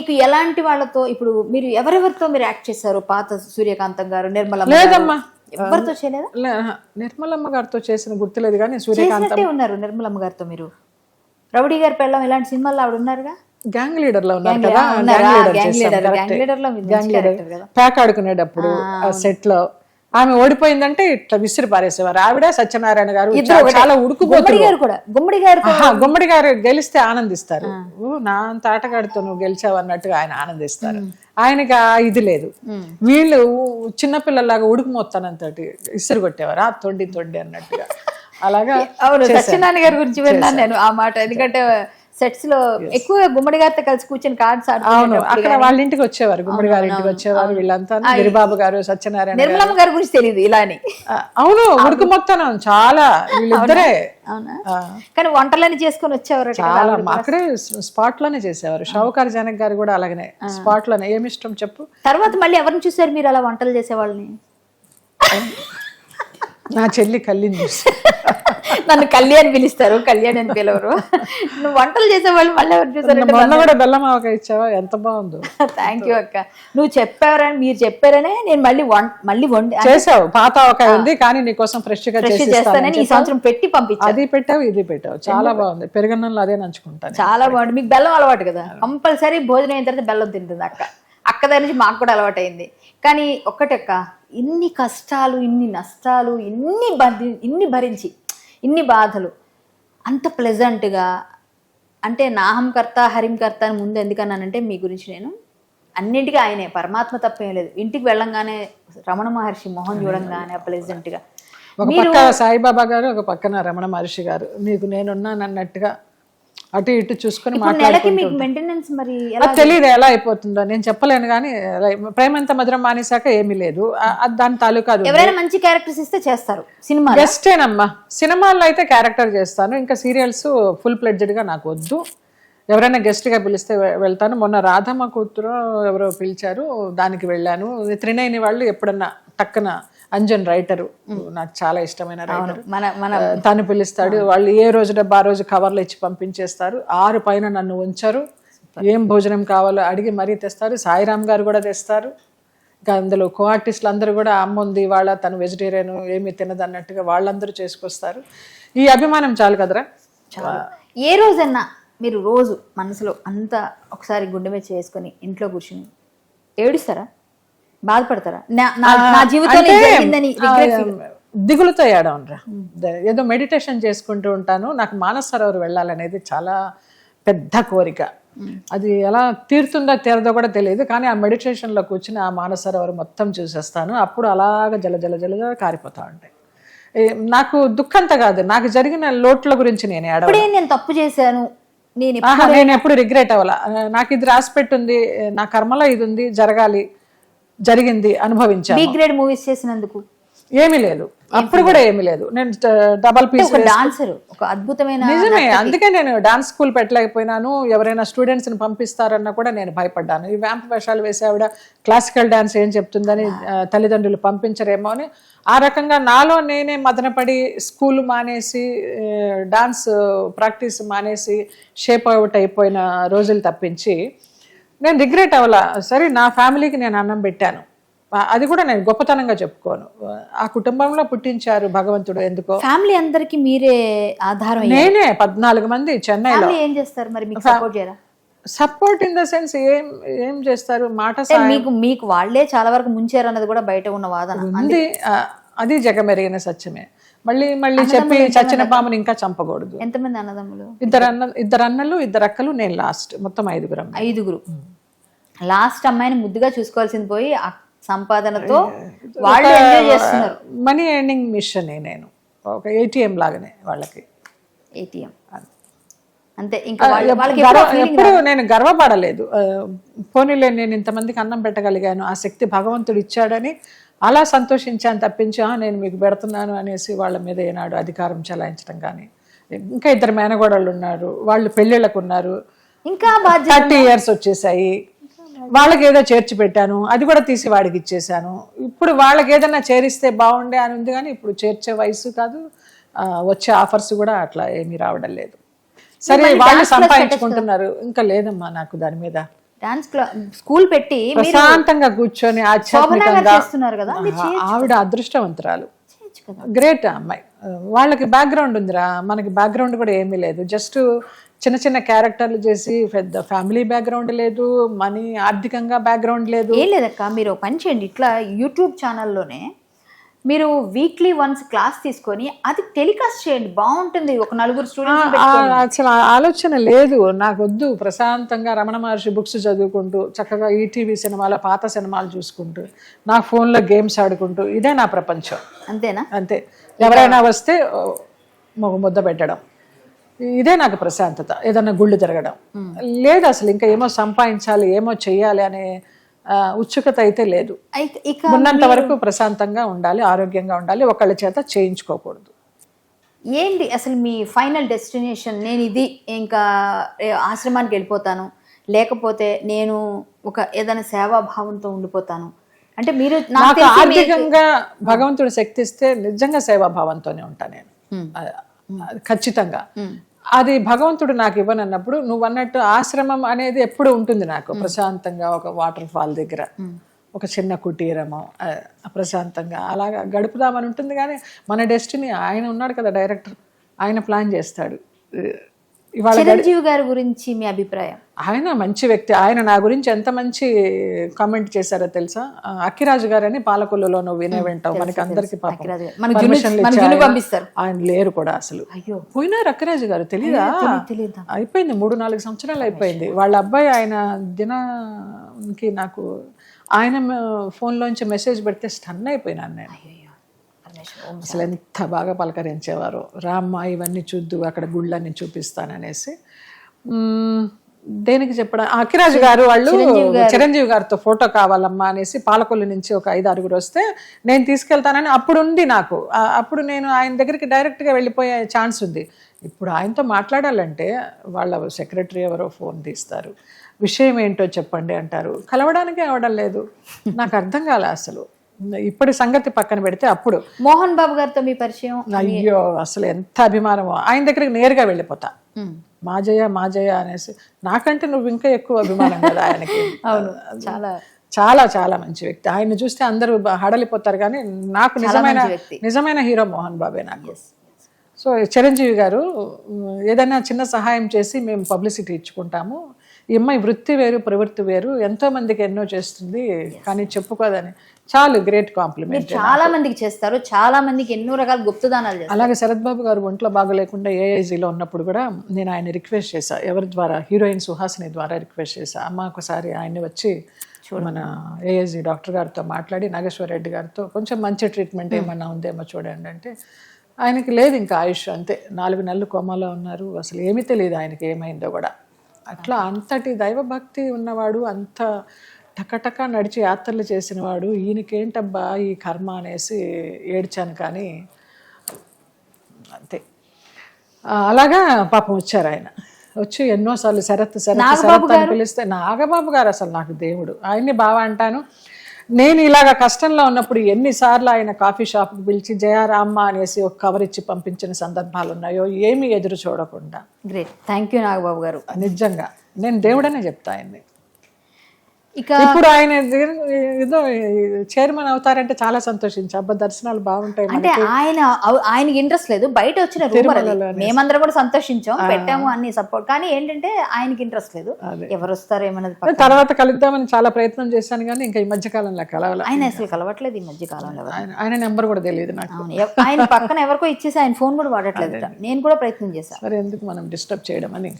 మీకు ఎలాంటి వాళ్ళతో ఇప్పుడు మీరు ఎవరెవరితో మీరు యాక్ట్ చేశారు? పాత సూర్యకాంతం గారు నిర్మల లేదమ్మా. ఎవరితో చేయలేదా? నిర్మలమ్మ గారితో చేసిన గుర్తులేదు కానీ సూర్యకాంత్. ఉన్నారు నిర్మలమ్మ గారితో మీరు. రౌడీ గారి పెళ్ళం ఇలాంటి సినిమాల్లో ఆవిడ ఉన్నారుగా? గ్యాంగ్ లీడర్లో ఉన్నారు కదా? Gang Leader. Gang leader లో. ప్యాక్ ఆడుకునేటప్పుడు ఆ సెట్లో ఆమె ఓడిపోయిందంటే ఇట్లా విసిరి పారేసేవారు. ఆవిడ సత్యనారాయణ గారు. చాలా ఉడుకుపోతారు గుమ్మడి గారు గుమ్మడి గారు గెలిస్తే ఆనందిస్తారు. నా అంత ఆటగాడితో నువ్వు గెలిచావు అన్నట్టుగా ఆయన ఆనందిస్తారు. ఆయనకి ఆ ఇది లేదు. వీళ్ళు చిన్నపిల్లలాగా ఉడుకు మొత్తానంతటి ఇసురు కొట్టేవారు. ఆ తొండి తొండి అన్నట్టుగా. అలాగా అవును. సత్యనారాయణ గారి గురించి విన్నాను నేను ఆ మాట. ఎందుకంటే సెట్స్లో ఎక్కువగా గుమ్మడి గారితో కలిసి కూర్చొని కార్డ్స్ అవును అక్కడ వాళ్ళ ఇంటికి వచ్చేవారు గుమ్మడి గారి ఇంటికి వచ్చేవారు వీళ్ళంతా గిరిబాబు గారు సత్యనారాయణ. నిర్మలమ్మ గారి గురించి తెలియదు ఇలా అని అవును ఉడుకు మొత్తం చాలా వీళ్ళిద్దరే. కానీ వంటలని చేసుకొని వచ్చేవారు చాలా అక్కడే స్పాట్లోనే చేసేవారు. షౌకార్ జనక్ గారు కూడా అలాగనే స్పాట్లోనే ఏమి ఇష్టం చెప్పు? తర్వాత మళ్ళీ ఎవరిని చూసారు మీరు అలా వంటలు చేసేవాళ్ళని? నా చెల్లి కళ్ళిని చూసి. నన్ను కళ్యాణ్ పిలుస్తారు కళ్యాణ్ అని పిలవరు. నువ్వు వంటలు చేసేవాళ్ళు మళ్ళీ ఎవరు చూసారు మొన్న కూడా బెల్లం ఆవకాయ ఇచ్చావా? ఎంత బాగుందో. థ్యాంక్ యూ అక్క. నువ్వు చెప్పారని మీరు చెప్పారనే నేను మళ్ళీ మళ్ళీ వండి చేసావు. పాత ఆవకాయ ఉంది కానీ నీకోసం ఫ్రెష్గా చేస్తానని ఈ సంవత్సరం పెట్టి పంపించాను అది పెట్టావు ఇది పెట్టావు. చాలా బాగుంది. పెరుగన్నంలో అదే నంచుకుంటాను. చాలా బాగుంది. మీకు బెల్లం అలవాటు కదా? కంపల్సరీ భోజనం అయిన తర్వాత బెల్లం తింటుంది అక్క. అక్క దగ్గర నుంచి మాకు కూడా అలవాటు అయింది కానీ ఒక్కటక్క ఇన్ని కష్టాలు ఇన్ని నష్టాలు ఇన్ని భరి ఇన్ని భరించి ఇన్ని బాధలు. అంత ప్లెజెంట్గా అంటే నాహంకర్త హరింకర్త అని ముందు ఎందుకన్నానంటే మీ గురించి నేను అన్నింటికీ ఆయనే పరమాత్మ తప్పేం లేదు. ఇంటికి వెళ్ళంగానే రమణ మహర్షి మొహం చూడంగానే ప్లెజెంట్గా ఒక పక్క సాయిబాబా గారు ఒక పక్కన రమణ మహర్షి గారు. నీకు నేనున్నాను అన్నట్టుగా అటు ఇటు చూసుకొని నెలకి మీకు మెయింటెనెన్స్ మరి తెలియదు ఎలా అయిపోతుందో. నేను చెప్పలేను కానీ ప్రేమంత మధురం మానేశాక ఏమీ లేదు. దాని తాలూకా ఎవరైనా మంచి క్యారెక్టర్స్ ఇస్తే చేస్తారు సినిమా గెస్టేనమ్మా సినిమాల్లో అయితే క్యారెక్టర్ చేస్తాను. ఇంకా సీరియల్స్ ఫుల్గా నాకు వద్దు. ఎవరైనా guest గా పిలిస్తే వెళ్తాను. మొన్న రాధమ్మ కూతురు ఎవరో పిలిచారు. దానికి వెళ్ళాను. త్రినైని వాళ్ళు ఎప్పుడన్నా టక్కున అంజన్ రైటరు. నాకు చాలా ఇష్టమైన రైటర్. మన మన తను పిలుస్తాడు. వాళ్ళు ఏ రోజు డబ్బా ఆ రోజు కవర్లు ఇచ్చి పంపించేస్తారు. ఆరు పైన నన్ను ఉంచారు. ఏం భోజనం కావాలో అడిగి మరీ తెస్తారు. సాయిరామ్ గారు కూడా తెస్తారు. ఇంకా అందులో కో ఆర్టిస్టులు అందరూ కూడా అమ్మ ఉంది వాళ్ళ తను వెజిటేరియన్ ఏమీ తినదు అన్నట్టుగా వాళ్ళందరూ చేసుకొస్తారు. ఈ అభిమానం చాలు కదరా? ఏ రోజన్నా మీరు రోజు మనసులో అంతా ఒకసారి గుండె మీద చేసుకొని ఇంట్లో కూర్చుని ఏడుస్తారా? బాధపడతారా? నా- జీవితంలో దిగులుతో ఏడవనరా ఏదో మెడిటేషన్ చేసుకుంటూ ఉంటాను. నాకు మానస సరోవర్ వెళ్ళాలనేది చాలా పెద్ద కోరిక. అది ఎలా తీరుతుందో తీరదో కూడా తెలియదు. కానీ ఆ మెడిటేషన్లో కూర్చుని ఆ మానస సరోవర్ మొత్తం చూసేస్తాను. అప్పుడు అలాగ జల జల జలగా కారిపోతా ఉంటాయి. నాకు దుఃఖంత కాదు. నాకు జరిగిన లోట్ల గురించి నేను ఏడవ నేను తప్పు చేశాను. నేను ఎప్పుడు- ఆహా, నేను ఎప్పుడు రిగ్రెట్ అవ్వాల? నాకు ఇది రాసి పెట్టుంది. నా కర్మలో ఇది ఉంది. జరగాలి. జరిగింది అనుభవించాను. బి గ్రేడ్ మూవీస్ చేసినందుకు? ఏమీ లేదు. అప్పుడు కూడా ఏమీ లేదు. నేను డబల్ పీస్ డాన్సర్ ఒక అద్భుతమైన నిజమే అందుకే నేను డాన్స్ స్కూల్ పెట్టలేకపోయినాను. ఎవరైనా స్టూడెంట్స్ని పంపిస్తారన్నా కూడా నేను భయపడ్డాను. ఈ వ్యాంప్ వేషాలు వేసే ఆవిడ క్లాసికల్ డాన్స్ ఏం చెప్తుందని తల్లిదండ్రులు పంపించరేమో అని. ఆ రకంగా నాలో నేనే మదనపడి స్కూల్ మానేసి డాన్స్ ప్రాక్టీస్ మానేసి షేప్ అవుట్ అయిపోయిన రోజులు తప్పించి నేను రిగ్రెట్ అవ్వాల. సరే నా ఫ్యామిలీకి నేను అన్నం పెట్టాను. అది కూడా నేను గొప్పతనంగా చెప్పుకోను. ఆ కుటుంబంలో పుట్టించారు భగవంతుడు ఎందుకో. ఫ్యామిలీ అందరికి మీరే ఆధారం నేనే పద్నాలుగు మంది చెన్నైలో. ఏం చేస్తారు మరి మీకు సపోర్ట్ చేయరా? సపోర్ట్ ఇన్ ద సెన్స్ ఏం ఏం చేస్తారు? మాట మీకు మీకు వాళ్ళే చాలా వరకు ముంచారు అన్నది కూడా బయట ఉన్న వాదన. ఉంది. అది జగమెరిగిన సత్యమే. మళ్ళీ మళ్ళీ చెప్పి చచ్చిన పాముని ఇంకా చంపకూడదు. ఎంతమంది అన్నదమ్ములు? ఇద్దరు అన్న ఇద్దరు అన్నలు ఇద్దరు అక్కలు నేను లాస్ట్ మొత్తం ఐదుగురం ఐదుగురు. లాస్ట్ అమ్మాయిని ముద్దుగా చూసుకోవాల్సింది పోయి సంపాదనతో వాళ్ళు ఎంజాయ్ చేస్తున్నారు. మనీ ఎర్నింగ్ మిషన్ నేను. ఒక ఏటీఎం లాగానే వాళ్ళకి. ఏటీఎం అంతే ఇంకా ఎప్పుడూ నేను గర్వపడలేదు. పోనీలే నేను ఇంతమందికి అన్నం పెట్టగలిగాను ఆ శక్తి భగవంతుడు ఇచ్చాడని అలా సంతోషించాను తప్పించి "ఆ, నేను మీకు పెడుతున్నాను అనేసి వాళ్ళ మీద ఏనాడు అధికారం చెలాయించడం కానీ ఇంకా ఇద్దరు మేనగోడళ్ళు ఉన్నారు వాళ్ళు పెళ్ళిళ్ళకు ఉన్నారు. ఇంకా థర్టీ ఇయర్స్ వచ్చేసాయి. వాళ్ళకి ఏదో చేర్చి పెట్టాను అది కూడా తీసి వాడికి ఇచ్చేసాను. ఇప్పుడు వాళ్ళకి ఏదైనా చేరిస్తే బాగుండే అని ఉంది కానీ ఇప్పుడు చేర్చే వయసు కాదు వచ్చే ఆఫర్స్ కూడా అట్లా ఏమీ రావడం లేదు. సరే వాళ్ళు సంపాదించుకుంటున్నారు. ఇంకా లేదమ్మా నాకు దాని మీద డాన్స్ క్లా స్కూల్ పెట్టి ప్రశాంతంగా కూర్చొని చేస్తున్నారు కదా ఆవిడ అదృష్టవంతురాలు. గ్రేట్ అమ్మాయి. వాళ్ళకి బ్యాక్గ్రౌండ్ ఉందిరా. మనకి బ్యాక్గ్రౌండ్ కూడా ఏమీ లేదు. జస్ట్ చిన్న చిన్న క్యారెక్టర్లు చేసి పెద్ద ఫ్యామిలీ బ్యాక్గ్రౌండ్ లేదు మనీ ఆర్థికంగా బ్యాక్గ్రౌండ్ లేదు. ఏం లేదక్క మీరు పని చేయండి. ఇట్లా యూట్యూబ్ ఛానల్లోనే మీరు వీక్లీ వన్స్ క్లాస్ తీసుకొని అది టెలికాస్ట్ చేయండి. బాగుంటుంది. ఒక నలుగురు స్టూడెంట్స్ ఆలోచన లేదు. నాకు వద్దు ప్రశాంతంగా రమణ మహర్షి బుక్స్ చదువుకుంటూ చక్కగా ఈటీవీ సినిమాల పాత సినిమాలు చూసుకుంటూ నా ఫోన్లో గేమ్స్ ఆడుకుంటూ ఇదే నా ప్రపంచం. అంతేనా? అంతే. ఎవరైనా వస్తే ముద్ద పెట్టడం. ఇదే నాకు ప్రశాంతత. ఏదన్నా గుళ్ళు తిరగడం. లేదు అసలు ఇంకా ఏమో సంపాదించాలి ఏమో చెయ్యాలి అనే ఉత్సుకత అయితే లేదు. ఉన్నంత వరకు ప్రశాంతంగా ఉండాలి ఆరోగ్యంగా ఉండాలి ఒకళ్ళ చేత చేయించుకోకూడదు. ఏంటి అసలు మీ ఫైనల్ డెస్టినేషన్? నేను ఇది ఇంకా ఆశ్రమానికి వెళ్ళిపోతాను. లేకపోతే నేను ఒక ఏదైనా సేవాభావంతో ఉండిపోతాను. అంటే మీరు నాకు ఆర్థికంగా భగవంతుడు శక్తి ఇస్తే నిజంగా సేవాభావంతోనే ఉంటాను నేను. ఖచ్చితంగా. అది భగవంతుడు నాకు ఇవ్వనన్నప్పుడు నువ్వు అన్నట్టు ఆశ్రమం అనేది ఎప్పుడు ఉంటుంది నాకు. ప్రశాంతంగా ఒక వాటర్ ఫాల్ దగ్గర. ఒక చిన్న కుటీరము ప్రశాంతంగా అలాగా గడుపుదామని ఉంటుంది కానీ మన డెస్టినీ ఆయన ఉన్నాడు కదా డైరెక్టర్. ఆయన ప్లాన్ చేస్తాడు. చిరంజీవి గారి గురించి మీ అభిప్రాయం? ఆయన మంచి వ్యక్తి. ఆయన నా గురించి ఎంత మంచి కామెంట్ చేశారో తెలుసా? అక్కిరాజు గారని పాలకొల్లులో నువ్వు వినే వింటావు. మనకి అందరికి ఆయన- పంపిస్తారు. ఆయన లేరు కూడా అసలు. పోయినారు అక్కిరాజు గారు తెలీదా? తెలియదు అయిపోయింది మూడు నాలుగు సంవత్సరాలు అయిపోయింది. వాళ్ళ అబ్బాయి ఆయన దినానికి నాకు ఆయన ఫోన్లోంచి మెసేజ్ పెడితే స్టన్ అయిపోయినాను నేను. అసలు ఎంత బాగా పలకరించేవారు. రామ్మ ఇవన్నీ చూద్దు అక్కడ గుళ్ళని చూపిస్తాననేసి. దేనికి చెప్పడం? అఖిరాజు గారు వాళ్ళు చిరంజీవి గారితో ఫోటో కావాలమ్మా అనేసి పాలకొల్లు నుంచి ఒక ఐదు ఆరుగురు వస్తే నేను తీసుకెళ్తానని అప్పుడు ఉంది నాకు అప్పుడు నేను ఆయన దగ్గరికి డైరెక్ట్గా వెళ్ళిపోయే ఛాన్స్ ఉంది. ఇప్పుడు ఆయనతో మాట్లాడాలంటే వాళ్ళ సెక్రటరీ ఎవరో ఫోన్ తీస్తారు. విషయం ఏంటో చెప్పండి అంటారు. కలవడానికే అవడం లేదు. నాకు అర్థం కాలే అసలు. ఇప్పటి సంగతి పక్కన పెడితే అప్పుడు. మోహన్ బాబు గారితో మీ పరిచయం? అయ్యో అసలు ఎంత అభిమానమో. ఆయన దగ్గరికి నేరుగా వెళ్ళిపోతా. మాజయ్య మాజయ్య అనేసి. నాకంటే నువ్వు ఇంకా ఎక్కువ అభిమానం కదా ఆయనకి. అవును చాలా. చాలా చాలా మంచి వ్యక్తి. ఆయన్ని చూస్తే అందరూ హడలిపోతారు కానీ నాకు నిజమైన. నిజమైన హీరో మోహన్ బాబే నాకు. సో చిరంజీవి గారు ఏదైనా చిన్న సహాయం చేసి మేము పబ్లిసిటీ ఇచ్చుకుంటాము. ఈ అమ్మాయి వృత్తి వేరు ప్రవృత్తి వేరు ఎంతో మందికి ఎన్నో చేస్తుంది కానీ చెప్పుకోదని చాలు గ్రేట్ కాంప్లిమెంట్ చాలా మందికి చేస్తారు చాలా మందికి ఎన్నో రకాల గుప్తదానాలు అలాగే శరత్ బాబు గారు ఒంట్లో బాగోలేకుండా ఏఐజీలో ఉన్నప్పుడు కూడా నేను ఆయన రిక్వెస్ట్ చేశా. ఎవరి ద్వారా? హీరోయిన్ సుహాసిని ద్వారా రిక్వెస్ట్ చేశా. అమ్మ ఒకసారి ఆయన్ని వచ్చి మన ఏఐజీ డాక్టర్ గారితో మాట్లాడి నాగేశ్వర రెడ్డి గారితో కొంచెం మంచి ట్రీట్మెంట్ ఏమన్నా ఉందేమో చూడండి అంటే ఆయనకి లేదు ఇంకా ఆయుష్ అంతే. నాలుగు నెలలు కోమాలో ఉన్నారు అసలు ఏమీ తెలియదు ఆయనకి ఏమైందో కూడా. అట్లా అంతటి దైవభక్తి ఉన్నవాడు అంత టకటక నడిచి యాత్రలు చేసినవాడు ఈయనకేంటబ్బా ఈ కర్మ అనేసి ఏడ్చాను కానీ అంతే. అలాగా పాపం వచ్చారు ఆయన. వచ్చి ఎన్నోసార్లు శరత్ శరత్ శరత్ అని పిలిస్తే నాగబాబు గారు అసలు నాకు దేవుడు. ఆయన్ని బాగా అంటాను నేను ఇలాగ కష్టంలో ఉన్నప్పుడు ఎన్నిసార్లు ఆయన కాఫీ షాప్కి పిలిచి జయారామ్మ అనేసి ఒక కవర్ ఇచ్చి పంపించిన సందర్భాలు ఉన్నాయో ఏమీ ఎదురు చూడకుండా. గ్రేట్ థ్యాంక్ యూ నాగబాబు గారు. నిజంగా. నేను దేవుడనే చెప్తా ఆయన్ని. ఇప్పుడు ఆయన ఏదో చైర్మన్ అవుతారంటే చాలా సంతోషించి అబ్బా దర్శనాలు బాగుంటాయి. అంటే ఆయన ఆయనకి ఇంట్రెస్ట్ లేదు. బయట వచ్చిన మేమందరం కూడా సంతోషించాం పెట్టాము అన్ని సపోర్ట్ కానీ ఏంటంటే ఆయనకి ఇంట్రెస్ట్ లేదు. ఎవరు వస్తారు ఏమన్నది. తర్వాత కలుద్దామని చాలా ప్రయత్నం చేశాను కానీ ఇంకా ఈ మధ్య కాలంలో కలవాల. ఆయన అసలు కలవట్లేదు ఈ మధ్య కాలంలో. ఆయన నెంబర్ కూడా తెలియదు నాకు. ఆయన పక్కన ఎవరికో ఇచ్చేసి ఆయన ఫోన్ కూడా వాడట్లేదు. నేను కూడా ప్రయత్నం చేశాను ఎందుకు మనం డిస్టర్బ్ చేయడం అని